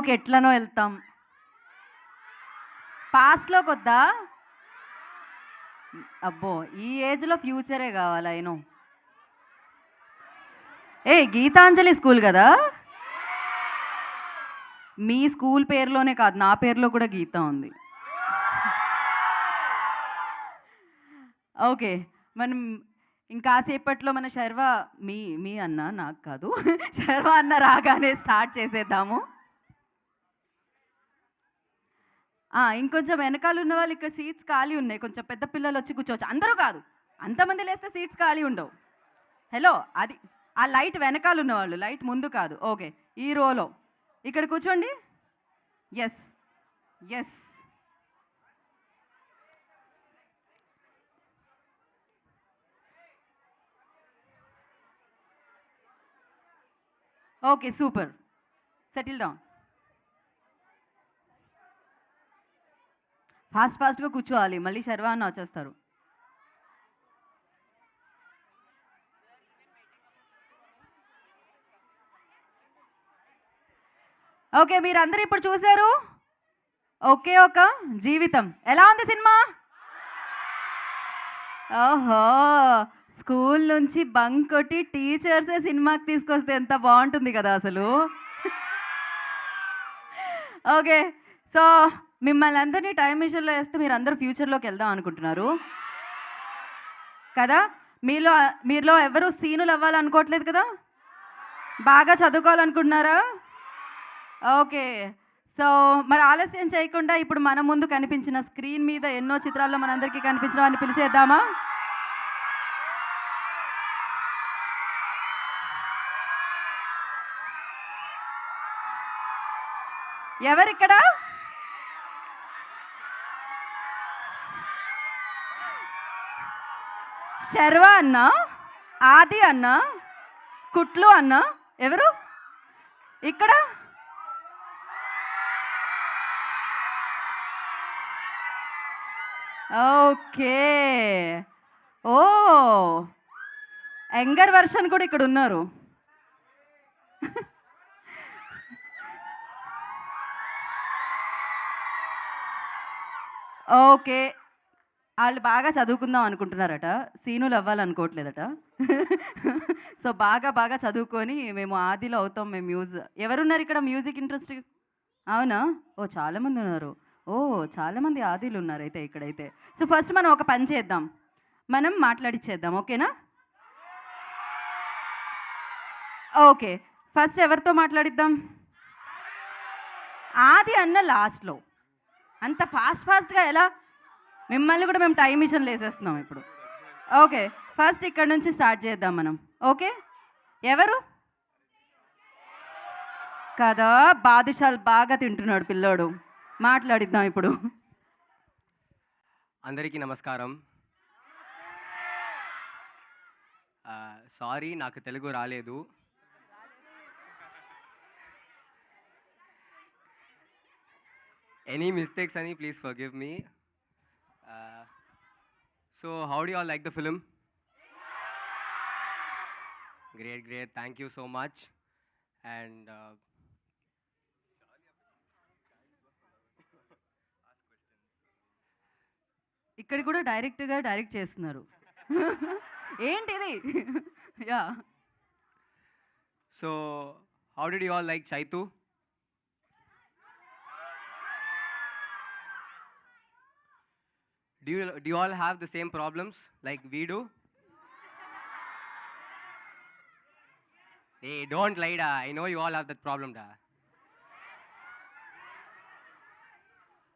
ఫ్యూచర్లోకి ఎట్లనో వెళ్తాం. పాస్ట్లోకి వద్దా అబ్బో ఈ ఏజ్లో ఫ్యూచరే కావాలి అయినో ఏ గీతాంజలి స్కూల్ కదా? మీ స్కూల్ పేరులోనే కాదు నా పేరులో కూడా గీత ఉంది. ఓకే మనం ఇంకాసేపట్లో మన శర్వ మీ మీ అన్న నాకు కాదు. శర్వ అన్న రాగానే స్టార్ట్ చేసేద్దాము ఆ, ఇంకొంచెం వెనకాల ఉన్న వాళ్ళు ఇక్కడ సీట్స్ ఖాళీ ఉన్నాయి. కొంచెం పెద్ద పిల్లలు వచ్చి కూర్చోవచ్చు. అందరూ కాదు. అంతమంది లేస్తే సీట్స్ ఖాళీ ఉండవు. హలో అది ఆ లైట్ వెనకాల ఉన్నవాళ్ళు లైట్ ముందు కాదు. ఓకే. ఈ రోలో. ఇక్కడ కూర్చోండి. Yes yes okay super settle down fast ఫాస్ట్గా కూర్చోవాలి. మళ్ళీ శర్వా వచ్చేస్తారు. ఓకే మీరందరూ ఇప్పుడు చూశారు? ఒకే ఒక జీవితం. ఎలా ఉంది సినిమా? ఓహో స్కూల్ నుంచి బంక్ కొట్టి టీచర్సే సినిమాకి తీసుకొస్తే ఎంత బాగుంటుంది కదా అసలు. ఓకే సో మిమ్మల్ని అందరినీ టైం మిషన్లో వేస్తే మీరు అందరూ ఫ్యూచర్లోకి వెళ్దాం అనుకుంటున్నారు. కదా? మీలో మీలో ఎవరు సీనులు అవ్వాలనుకోవట్లేదు కదా? బాగా చదువుకోవాలనుకుంటున్నారా? ఓకే. సో మరి ఆలస్యం చేయకుండా ఇప్పుడు మన ముందు కనిపించిన స్క్రీన్ మీద ఎన్నో చిత్రాల్లో మనందరికీ కనిపించడం అని పిలిచేద్దామా? ఎవరిక్కడ? శర్వ అన్న ఆది అన్న కుట్లు అన్న ఎవరు? ఇక్కడ? ఓకే. ఓ యంగర్ వర్షన్ కూడా ఇక్కడ ఉన్నారు. ఓకే. వాళ్ళు బాగా చదువుకుందాం అనుకుంటున్నారట. సీనులు అవ్వాలనుకోవట్లేదట. సో బాగా బాగా చదువుకొని మేము ఆదిలో అవుతాం మేము మ్యూజ్ ఎవరున్నారు ఇక్కడ మ్యూజిక్ ఇంట్రెస్ట్ అవునా? ఓ చాలామంది ఉన్నారు. ఓ చాలామంది ఆదిలు ఉన్నారు అయితే ఇక్కడైతే. సో ఫస్ట్ మనం ఒక పని చేద్దాం. మనం మాట్లాడిచ్చేద్దాం ఓకేనా? ఓకే. ఫస్ట్ ఎవరితో మాట్లాడిద్దాం? ఆది అన్న లాస్ట్లో. అంత ఫాస్ట్ ఫాస్ట్గా ఎలా మిమ్మల్ని కూడా మేము టైం ఇచ్చిన లేసేస్తున్నాం ఇప్పుడు. ఓకే ఫస్ట్ ఇక్కడ నుంచి స్టార్ట్ చేద్దాం మనం. ఓకే? ఎవరు? కదా బాదుషాలు బాగా తింటున్నాడు పిల్లోడు. మాట్లాడిద్దాం ఇప్పుడు. అందరికీ నమస్కారం. సారీ నాకు తెలుగు రాలేదు. ఎనీ మిస్టేక్స్ అని please forgive me so how do all like the film great great thank you so much and ఇక్కడ కూడా డైరెక్ట్గా డైరెక్ట్ చేస్తున్నారు. ఏంటిది? Yeah so how did you all like Chaitu Do you, do you all have the same problems like we do? Hey, don't lie, da. I know you all have that problem, da.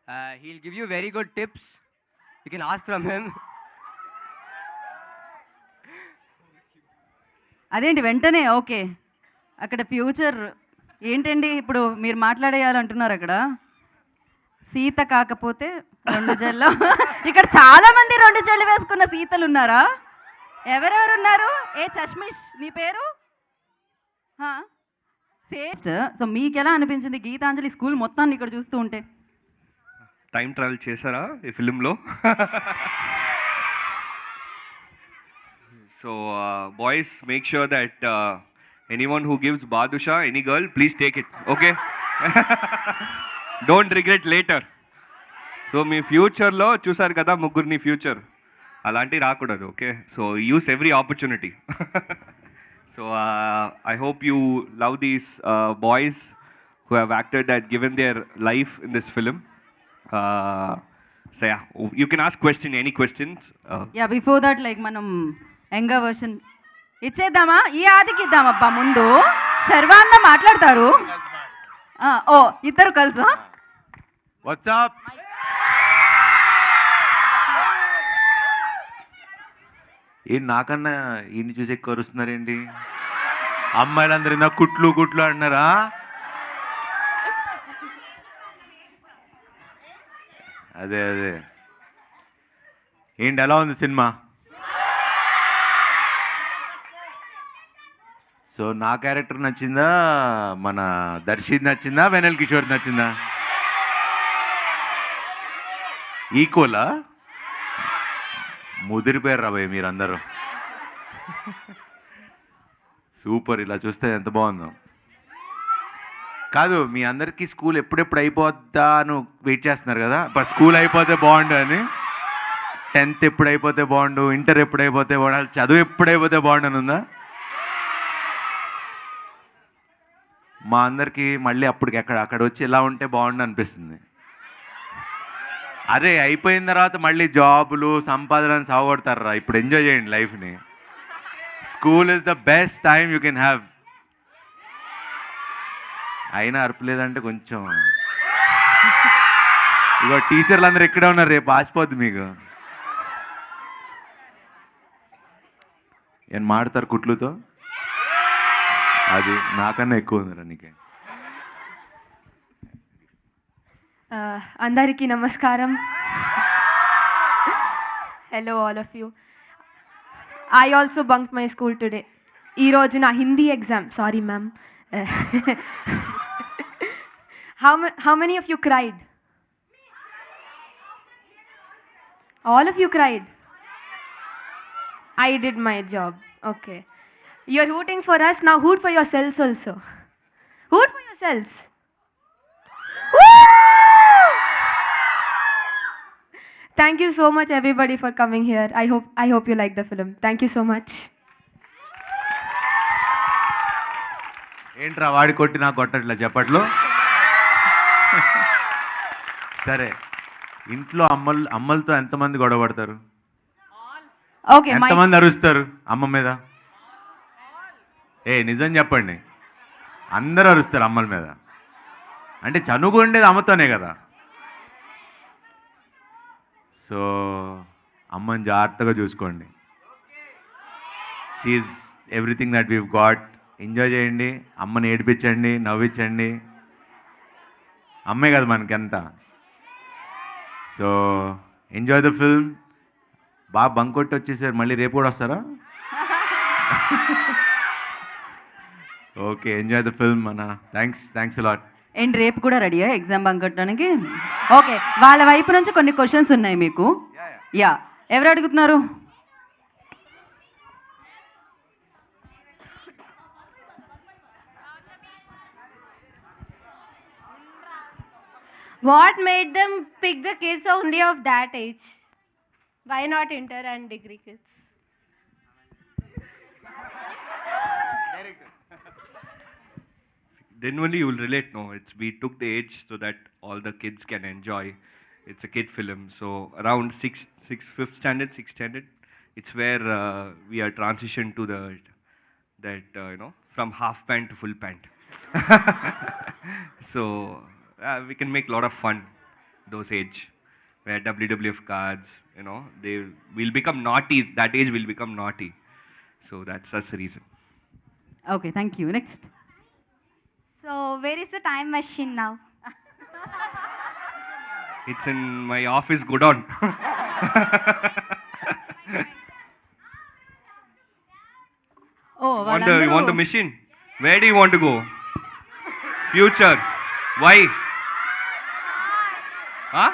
Uh, he'll give you very good tips. You can ask from him. అదేంటి వెంటనే okay అక్కడ future ఏంటండి ఇప్పుడు మీరు మాట్లాడేయాలంటున్నారు అక్కడ సీత కాకపోతే రెండు జల్లు. ఇక్కడ చాలా మంది రెండు జళ్ళు వేసుకున్న సీతలు ఉన్నారా ఎవరెవరు ఉన్నారు ఏ చష్మిష్ నీ పేరు? సేస్ట్ సో మీకు ఎలా అనిపించింది గీతాంజలి స్కూల్ మొత్తాన్ని ఇక్కడ చూస్తూ ఉంటే? టైం ట్రావెల్ చేశారా ఈ ఫిలింలో? So boys make sure that any one who gives badusha any girl please take it okay don't regret later so మీ ఫ్యూచర్లో చూసారు కదా ముగ్గురిని ఫ్యూచర్ అలాంటివి రాకూడదు okay so use every opportunity so I hope you love these boys who have acted and given their life in this film. Uh, so yeah, you can ask question any questions. Uh, yeah before that like మనం యంగా version ఇచ్చేద్దామా? ఈ ఆదికి ఇద్దామబ్బా ముందు శర్వాన్న మాట్లాడతారు. ఆ, ఓ ఇద్దరు కలుసా? WhatsApp ఏంటి నాకన్నా ఈయన్ని చూసి ఎక్కువ అరుస్తున్నారేంటి? అమ్మాయిలందరూ ఇందా కుట్లు కుట్లు అంటున్నారా అదే అదే. ఏంటి ఎలా ఉంది సినిమా? సో నా క్యారెక్టర్ నచ్చిందా? మన దర్శిద్ నచ్చిందా? వెనల్ కిషోర్ నచ్చిందా? ఈక్వలా? ముదిరిపోయారు రాబోయే మీరందరూ. సూపర్ ఇలా చూస్తే ఎంత బాగుందో. కాదు మీ అందరికీ స్కూల్ ఎప్పుడెప్పుడు అయిపోద్దా అని వెయిట్ చేస్తున్నారు కదా? బట్ స్కూల్ అయిపోతే బాగుండు అని. టెన్త్ ఎప్పుడు అయిపోతే బాగుండు ఇంటర్ ఎప్పుడు అయిపోతే బాగుండాలి చదువు ఎప్పుడు అయిపోతే బాగుండు అని ఉందా? మా అందరికీ మళ్ళీ అప్పటికి అక్కడ అక్కడ వచ్చి ఎలా ఉంటే బాగుండు అనిపిస్తుంది. అరే అయిపోయిన తర్వాత మళ్ళీ జాబులు సంపాదన సాగొడతారా ఇప్పుడు ఎంజాయ్ చేయండి లైఫ్ని. School is the best time you can have అయినా అర్పలేదంటే కొంచెం. ఇగో టీచర్లు అందరు ఇక్కడే ఉన్నారు రేపు ఆసిపోద్ది మీకు. ఏం మాడతారు కుట్లుతో? అది నాకన్నా ఎక్కువ ఉంది నీకే Uh, అందరికీ నమస్కారం. Hello all of you I also bunk my school today ఈరోజు నా Hindi exam sorry ma'am how how many of you cried all of you cried I did my job okay you are hooting for us నా hoot for yourselves also hoot for yourselves Thank you so much, everybody, for coming here. I hope I hope you like the film. Thank you so much. ఏంట్రా వాడి కొట్టి నాకు కొట్టట్లే చెప్పట్లో సరే ఇంట్లో అమ్మలు అమ్మలతో ఎంతమంది గొడవ పడతారు ఓకే ఎంతమంది అరుస్తారు అమ్మ మీద ఏ నిజం చెప్పండి అందరూ అరుస్తారు అమ్మల మీద అంటే చనుగు ఉండేది అమ్మతోనే కదా సో అమ్మని జాగ్రత్తగా చూసుకోండి. She everything that we've got enjoy చేయండి. అమ్మని ఏడిపించండి నవ్వించండి. అమ్మే కదా మనకంతా. సో ఎంజాయ్ ద ఫిల్మ్ బాగా బంక్ కొట్టి వచ్చేసారు. మళ్ళీ రేపు కూడా వస్తారా? ఓకే ఎంజాయ్ ద ఫిల్మ్ అన్న. థ్యాంక్స్ థ్యాంక్స్ లాట్ అండ్ రేపు కూడా రెడీ ఎగ్జామ్ పంకట్టడానికి ఓకే వాళ్ళ వైపు నుంచి కొన్ని క్వశ్చన్స్ ఉన్నాయి మీకు. యా ఎవరు అడుగుతున్నారు? What made them pick the kids only of that age why not inter and degree kids Genuinely, you will relate. No, it's we took the age so that all the kids can enjoy. It's a kid film, so around six, six, fifth standard, sixth standard, it's where uh, we are transitioned to the that uh, you know from half pant to full pant. so uh, we can make a lot of fun those age where WWF cards, you know, they will become naughty. That age will become naughty. So that's that's the reason. Okay, thank you. Next. So, where is the time machine now? It's in my office. Go down. Oh want the, you want the వాళ్ళందరూ machine? Where do you want to go? Future. Why? Huh?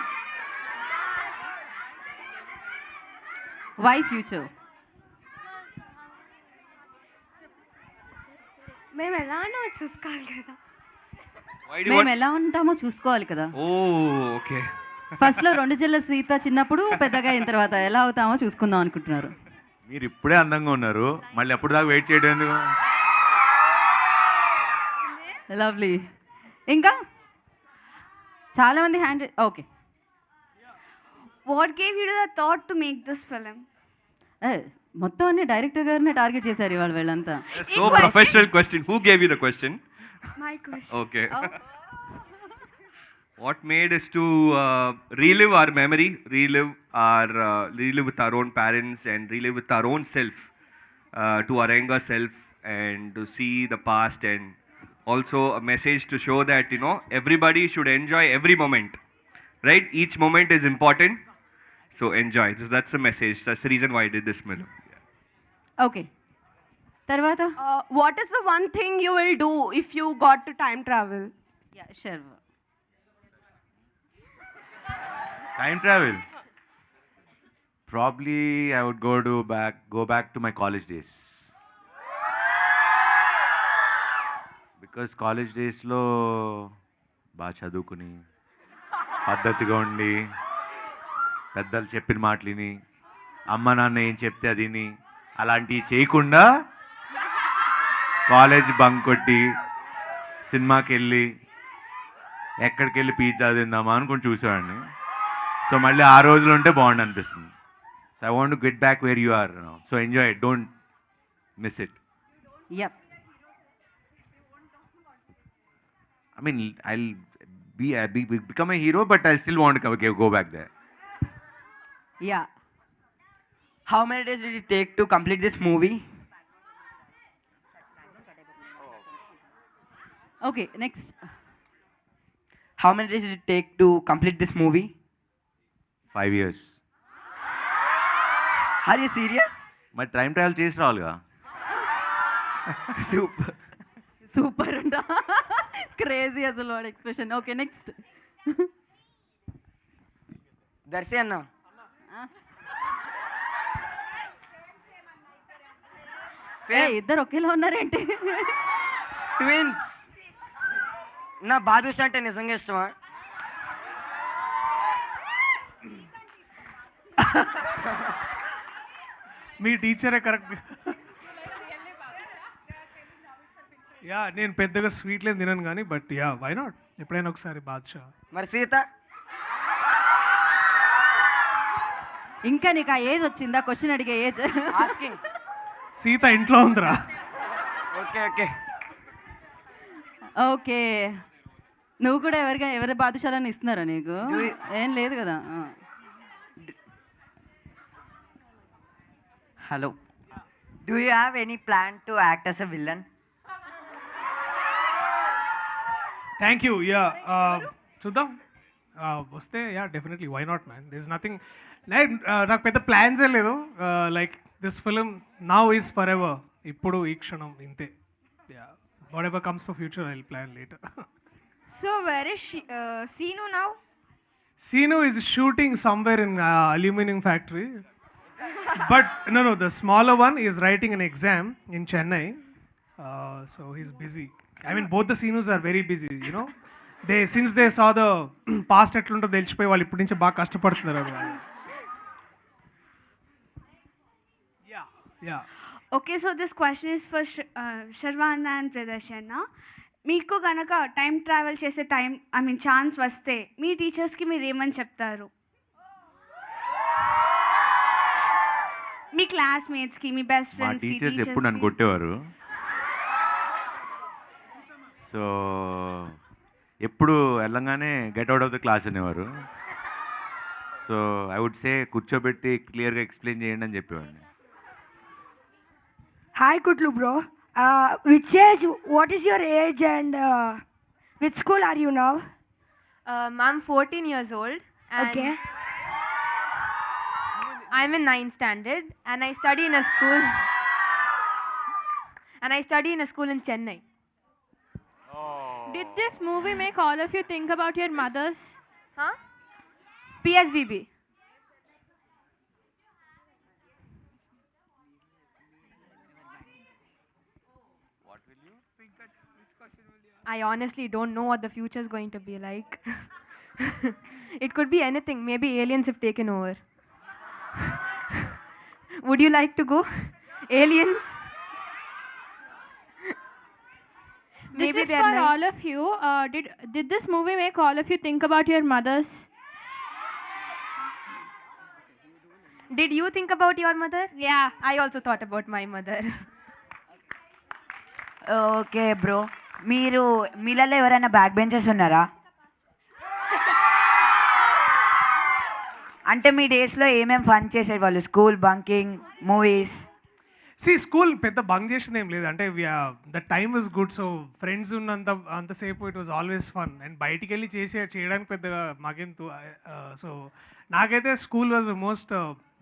Why future మేము ఎలానో చూసుకోవాలి కదా. మేము? ఎలా ఉంటామో చూసుకోవాలి కదా. okay. ఫస్ట్లో రెండు జిల్ల సీత చిన్నప్పుడు పెద్దగా అయిన తర్వాత ఎలా అవుతామో చూసుకుందాం అనుకుంటున్నారు. మీరు ఇప్పుడే అందంగా ఉన్నారు. మళ్ళీ ఎప్పుడు దాకా వెయిట్ చేయడం ఎందుకు? లవ్లీ ఇంకా? చాలా మంది hand okay What gave you the thought to make this film? మొత్తం అన్ని డైరెక్టర్ గారినే టార్గెట్ చేశారు ఇవాళ వీళ్ళంతా So professional question. Who gave you the question? My question. Okay. what made us to uh, relive our memory, relive our uh, relive with our own parents, and relive with our own self, uh, to our younger self, and to see the past, and also a message to show that you know everybody should enjoy every moment, right? Each moment is important, so enjoy. So that's the message. That's the reason why I did this film. Okay తర్వాత what is the one thing you will do if you got to time travel? Sure time travel probably I would go to back go back to my college days because college డేస్లో బాగా చదువుకుని పద్ధతిగా ఉండి పెద్దలు చెప్పిన మాటలిని అమ్మ నాన్న ఏం చెప్తే అదిని అలాంటివి చేయకుండా కాలేజ్ బంక్ కొట్టి సినిమాకి వెళ్ళి ఎక్కడికి వెళ్ళి పిజ్జా తిందామా అనుకుని చూసేవాడిని. సో మళ్ళీ ఆ రోజులు ఉంటే బాగుండు అనిపిస్తుంది so I want get back where you are so enjoy don't miss it yup I mean I be become a hero but I still want go back there yeah How many days did it take to complete this movie? Okay next How many days did it take to complete this movie? Five years Are you serious? మరి time travel చేసి రావాలిగా Super. Super అంట crazy అసలు వాడు expression okay next Darsi అన్న ఇద్దరు ఒకేలా ఉన్నారేంటి? Twins నా బాదుషా అంటే నిజంగా ఇష్టమా? మీ టీచరే కరెక్ట్ యా నేను పెద్దగా స్వీట్లేం తినను కానీ బట్ యా వై నాట్ ఎప్పుడైనా ఒకసారి బాద్షా. మరి సీత? ఇంకా నీకు ఆ ఏజ్ వచ్చిందా? క్వశ్చన్ అడిగే ఏజ్. ఆస్కింగ్ సీత ఇంట్లో ఉందిరా. Okay okay. ఓకే. నువ్వు కూడా ఎవరిగా ఎవరి బాదుషాలని ఇస్తున్నారా నీకు? ఏం లేదు కదా. Hello. Do you have any plan to act as a villain? Thank you yeah చూద్దాం. Uh, వస్తే yeah definitely why not man this nothing like నాకు పెద్ద ప్లాన్సే లేదు like this film now is forever ఇప్పుడు ఈ క్షణం ఇంతే whatever comes for future I plan later uh, Sinu now? Sinu is shooting somewhere in uh, aluminum factory. but no, no, the smaller one is writing an exam in Chennai. Uh, so he's busy. I mean, both the Sinus are very busy, you know. They since they saw the past ఎట్లుంటో తెలిసిపోయి వాళ్ళు ఇప్పటి నుంచి బాగా కష్టపడుతున్నారు yeah yeah Okay, so this question is for Sh- uh, Sharvana and Pradarshana. మీకు కనుక time travel చేసే టైం ఐ మీన్ ఛాన్స్ వస్తే మీ టీచర్స్కి మీరు ఏమని చెప్తారు? మీ క్లాస్మేట్స్కి మీ బెస్ట్ మా ఫ్రెండ్స్కి టీచర్స్ ఎప్పుడు నన్ను కొట్టేవారు? సో ఎప్పుడు వెళ్ళంగానే get out of the class అనేవారు. సో ఐ వుడ్ సే కూర్చోబెట్టి క్లియర్గా ఎక్స్ప్లెయిన్ చేయండి అని చెప్పేవాడిని. Hi, Kutlu bro. Uh, which age? What is your age and uh, which school are you now? Um, I'm 14 years old. And Okay. I'm in 9th standard and I study in a school. and I study in a school in Chennai. Did this movie make all of you think about your mothers? Huh? PSBB. I honestly don't know what the future is going to be like. it could be anything. Maybe aliens have taken over. Would you like to go? Aliens? This is for nice. all of you. Uh, did did this movie make all of you think about your mothers? Did you think about your mother? Yeah. I also thought about my mother. Okay bro. మీరు మీలలో ఎవరైనా back benches ఉన్నారా? అంటే మీ డేస్లో ఏమేమి fun చేసేవాళ్ళు school bunking movies? సి school పెద్ద బంక్ చేసింది ఏం లేదు. అంటే the time is good so friends ఉన్నంత అంతసేపు it was always fun and బయటికి వెళ్ళి చేసే చేయడానికి పెద్దగా మాకేం సో నాకైతే school was most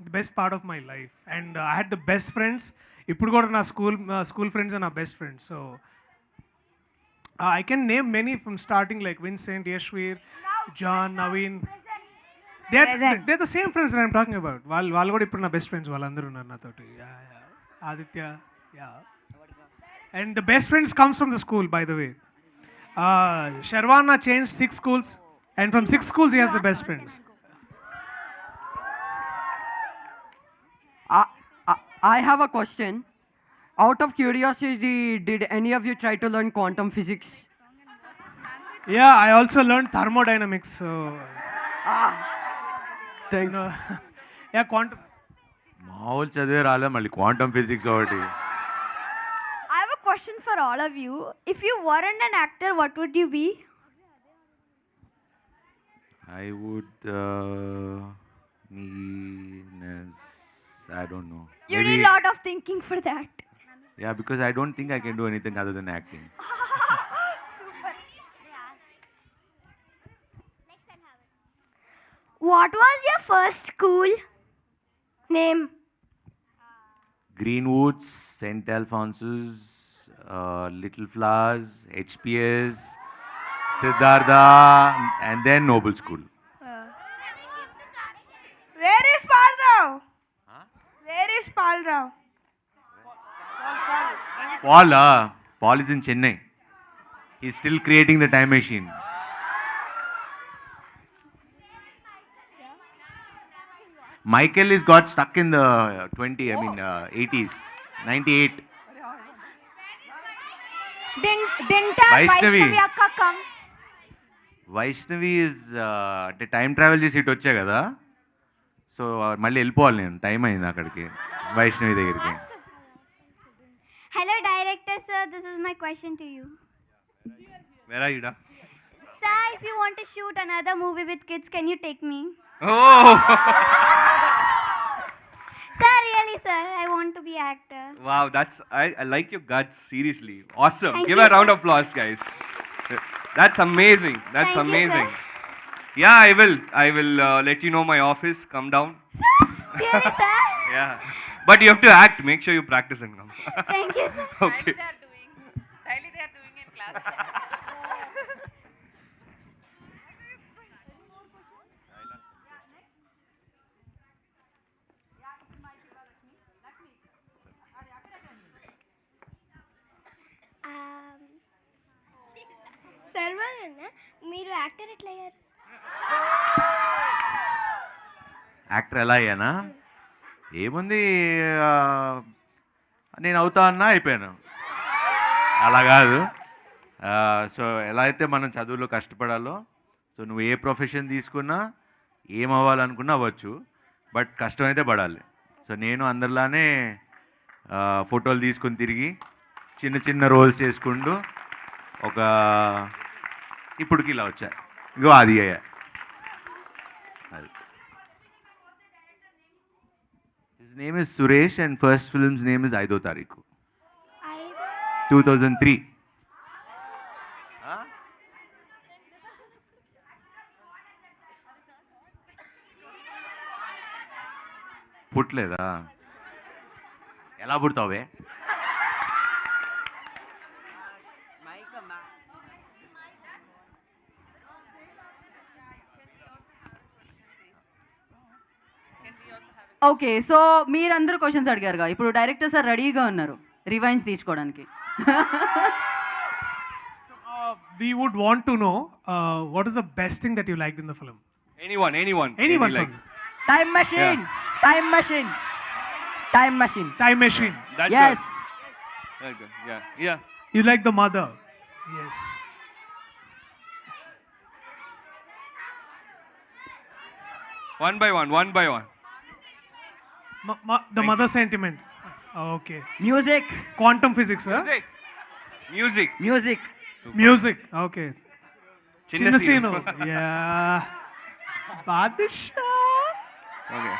best part of my life and I had the best friends ఇప్పుడు కూడా నా స్కూల్ స్కూల్ ఫ్రెండ్స్ నా best friends so I can name many from starting like Vincent Yashveer John Naveen they. They the same friends I'm talking about వాళ్ళు వాళ్ళు కూడా ఇప్పుడు నా best friends వాళ్ళందరూ ఉన్నారు నాతోటి. Yeah. Aditya yeah and the best friends comes from the school by the way Sharvana change six schools and from six schools he has the best friends I have a question. Out of curiosity, did any of you try to learn quantum physics? Yeah I also learn thermodynamics so Thank ya quantum మామూలు చదివే రాలే మళ్ళీ quantum physics ఒకటి I have a question for all of you. If you weren't an actor, what would you be? I would mean I don't know you need a lot of thinking for that. yeah, because I don't think I can do anything other than acting. Super. What was your first school name? Greenwoods, St. Alphonse's, uh, Little Flowers, HPS, Siddhartha, and then Noble School. He's still creating the time machine. Michael is got stuck in the uh, 20, I mean, uh, 80s, 98. Didn't, didn't our Vaishnavi. Vaishnavi Akka come? Vaishnavi is అంటే time travel చేసి ఇటు వచ్చా కదా so మళ్ళీ వెళ్ళిపోవాలి నేను time అయింది అక్కడికి వైష్ణవి దగ్గరికి Hello, director sir. This is my question to you. Where are you? Sir, if you want to shoot another movie with kids, can you take me? Oh! Sir, really, sir, I want to be actor. wow, that's I, I like your guts. Seriously, awesome. Thank Give you, a round sir. of applause, guys. That's yeah, I will. I will uh, let you know my office. Come down. Really, sir? Yeah, but you have to act. Make sure you practice and come. Thank you, sir. okay. Server అన్న మీరు actor ఎట్లా అయ్యారు actor ఎలా అయ్యానా? ఏముంది నేను అవుతా అన్నా అయిపోయాను. అలా కాదు. సో ఎలా అయితే మనం చదువులో కష్టపడాలో సో నువ్వు ఏ ప్రొఫెషన్ తీసుకున్నా ఏం అవ్వాలనుకున్నా అవ్వచ్చు. బట్ కష్టమైతే పడాలి. సో నేను అందరిలానే ఫోటోలు తీసుకొని తిరిగి చిన్న చిన్న రోల్స్ చేసుకుంటూ ఒక ఇప్పటికి ఇలా వచ్చాయి ఇగో అది అది his name is Suresh and first films name is ఐదో తారీఖు టూ థౌజండ్ త్రీ పుట్టలేదా ఎలా పుడతావే ఓకే సో మీరందరూ క్వశ్చన్స్ అడిగారుగా ఇప్పుడు డైరెక్టర్ సార్ రెడీగా ఉన్నారు రివైన్స్ తీసుకోవడానికి we would want to know uh, what is the best thing that you liked in the film. Anyone, anyone. Anyone Any, like, from time machine time machine time machine Time Yes. Yeah. Yeah. You like the mother. Yes. One by one. One by one. The mother sentiment. Ah, okay. Music. Quantum physics, huh? Music. Music. Music. Music. Okay. Chinnasino. yeah. Badisha. Okay.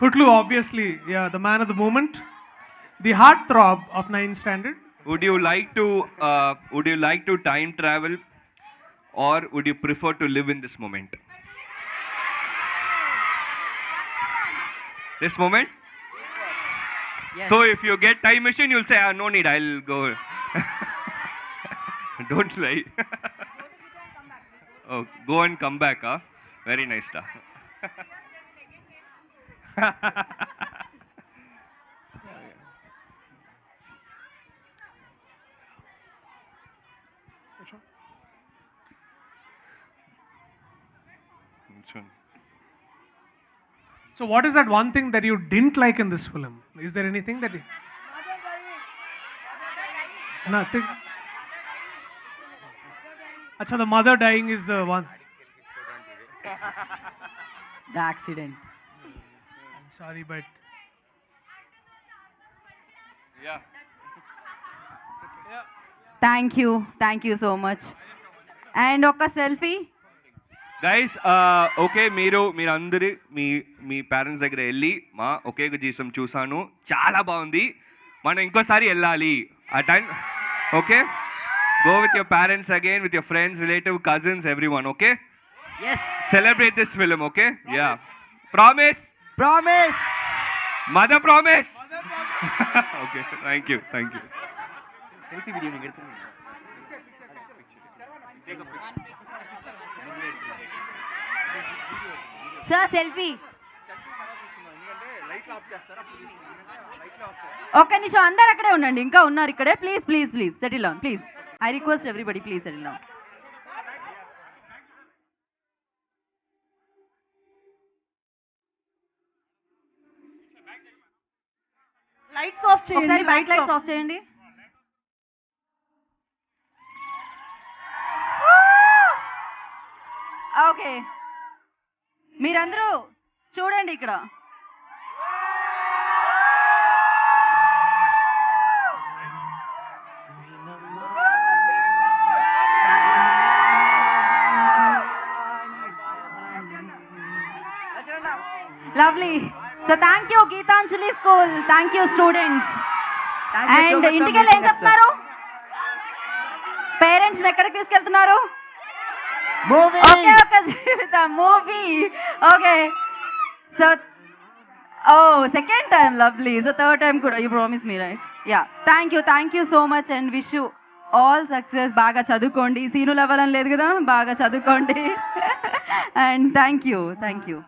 Kutlu, obviously, yeah, the man of the moment, the heartthrob of nine standard. Would you like to uh, would you like to time travel or would you prefer to live in this moment? This moment? So if you get time machine, you'll say, ah, no need, I'll go. Don't lie. oh, go and come back, huh? Very nice, ta. Which one? So, what is that one thing that you didn't like in this film? Is there anything that you. Nothing. Acha, the mother dying is the one. The accident I'm sorry, but Yeah. Thank you thank you so much and ఒక selfie Guys okay మీరు మీరు అందరి మీ మీ parents దగ్గర వెళ్ళి మా ఒకే ఒక జీవితం చూసాను చాలా బాగుంది. మనం ఇంకోసారి వెళ్ళాలి. ఆ time okay go with your parents again with your friends relative cousins every one okay yes celebrate this film okay yeah promise promise mother promise okay thank you thank you sir selfie ఒక్క నిమిషం అందరు అక్కడే ఉండండి. ఇంకా ఉన్నారు ఇక్కడే. Please please please settle on please I request everybody please settle on lights off ఒకసారి bike lights off చేయండి. ఓకే మీరందరూ చూడండి ఇక్కడ. Lovely so thank you Geetanjali school thank you students and ఇంటికి వెళ్ళి ఏం చెప్తున్నారు? పేరెంట్స్ ఎక్కడికి తీసుకెళ్తున్నారు? ఓకే ఒక జీవితం movie okay so oh second time lovely so third time కూడా you promise me right yeah thank you thank you so much and wish you all success బాగా చదువుకోండి సీను లెవెల్ అని లేదు కదా బాగా చదువుకోండి and thank you thank you